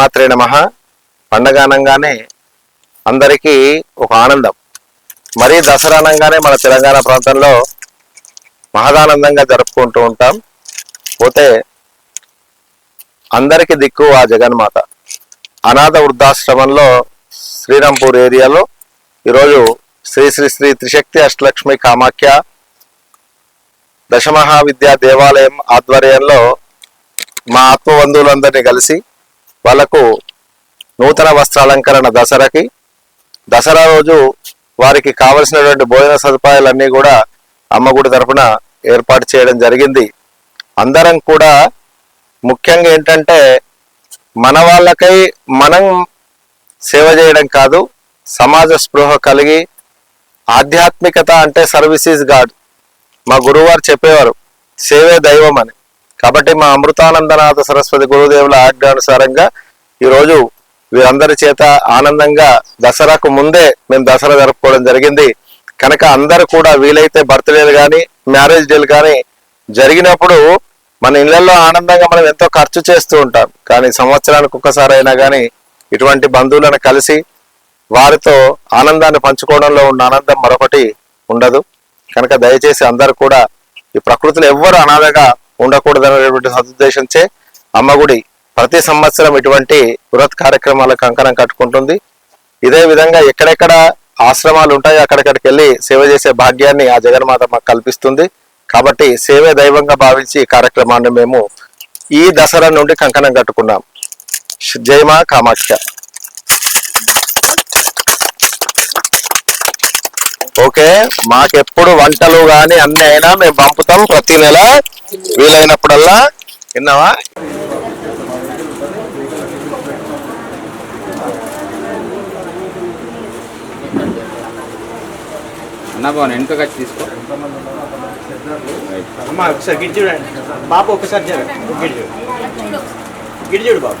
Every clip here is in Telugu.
శ్రీమాత్రే నమ. పండగ అనగానే అందరికీ ఒక ఆనందం. మరీ దసరా అనగానే మన తెలంగాణ ప్రాంతంలో మహదానందంగా జరుపుకుంటూ ఉంటాం. పోతే అందరికి దిక్కు ఆ జగన్మాత. అనాథ వృద్ధాశ్రమంలో శ్రీరాంపూర్ ఏరియాలో ఈరోజు శ్రీ శ్రీ శ్రీ త్రిశక్తి అష్టలక్ష్మి కామాఖ్య దశమహావిద్యా దేవాలయం ఆధ్వర్యంలో మా ఆత్మబంధువులందరినీ కలిసి వాళ్ళకు నూతన వస్త్రాలంకరణ దసరాకి. దసరా రోజు వారికి కావలసినటువంటి భోజన సదుపాయాలన్నీ కూడా అమ్మగుడి తరఫున తరపున ఏర్పాటు చేయడం జరిగింది. అందరం కూడా ముఖ్యంగా ఏంటంటే మన వాళ్ళకై మనం సేవ చేయడం కాదు సమాజ స్పృహ కలిగి ఆధ్యాత్మికత అంటే సర్వీసెస్ గాడ్. మా గురువారు చెప్పేవారు సేవే దైవం అని కాబట్టి మా అమృతానందనాథ సరస్వతి గురుదేవుల ఆజ్ఞానుసారంగా ఈరోజు వీరందరి చేత ఆనందంగా దసరాకు ముందే మేము దసరా జరుపుకోవడం జరిగింది. కనుక అందరూ కూడా వీలైతే బర్త్డేలు కానీ మ్యారేజ్ డేలు కానీ జరిగినప్పుడు మన ఇళ్ళలో ఆనందంగా మనం ఎంతో ఖర్చు చేస్తూ ఉంటాం. కానీ సంవత్సరానికి ఒక్కసారి అయినా కానీ ఇటువంటి బంధువులను కలిసి వారితో ఆనందాన్ని పంచుకోవడంలో ఉన్న ఆనందం మరొకటి ఉండదు. కనుక దయచేసి అందరూ కూడా ఈ ప్రకృతిలో ఎవ్వరు అనాథగా ఉండకూడదనేటువంటి సదుద్దేశంచే అమ్మగుడి ప్రతి సంవత్సరం ఇటువంటి బృహత్ కార్యక్రమాలకు కంకణం కట్టుకుంటుంది. ఇదే విధంగా ఎక్కడెక్కడ ఆశ్రమాలు ఉంటాయో అక్కడిక్కడికి వెళ్ళి సేవ చేసే భాగ్యాన్ని ఆ జగన్మాత మాకు కల్పిస్తుంది. కాబట్టి సేవే దైవంగా భావించి ఈ కార్యక్రమాన్ని మేము ఈ దసరా నుండి కంకణం కట్టుకున్నాం. జయమా కామాఖ్య ఓకే మాకెప్పుడు వంటలు కానీ అన్నీ అయినా మేము పంపుతాం ప్రతి నెల. వీలైనప్పుడల్లా విన్నావా? అన్న బాగున్నా వెనుకకి వచ్చి తీసుకో. అమ్మ ఒకసారి గిడి చూడండి. బాబు ఒకసారి చూడండి గిడి చూడు. గిడి చూడు బాబు.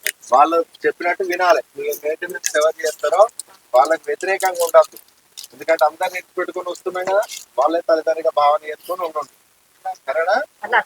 వాళ్ళు చెప్పినట్టు వినాలి. మీరు మెయింటెనెన్స్ ఎవరు చేస్తారో వాళ్ళకి వ్యతిరేకంగా ఉండద్దు. ఎందుకంటే అందరిని ఎత్తి వస్తున్నాయి వస్తున్నాం కదా వాళ్ళే తల్లిదండ్రిగా భావన చేసుకొని ఉండండి. సరేనా?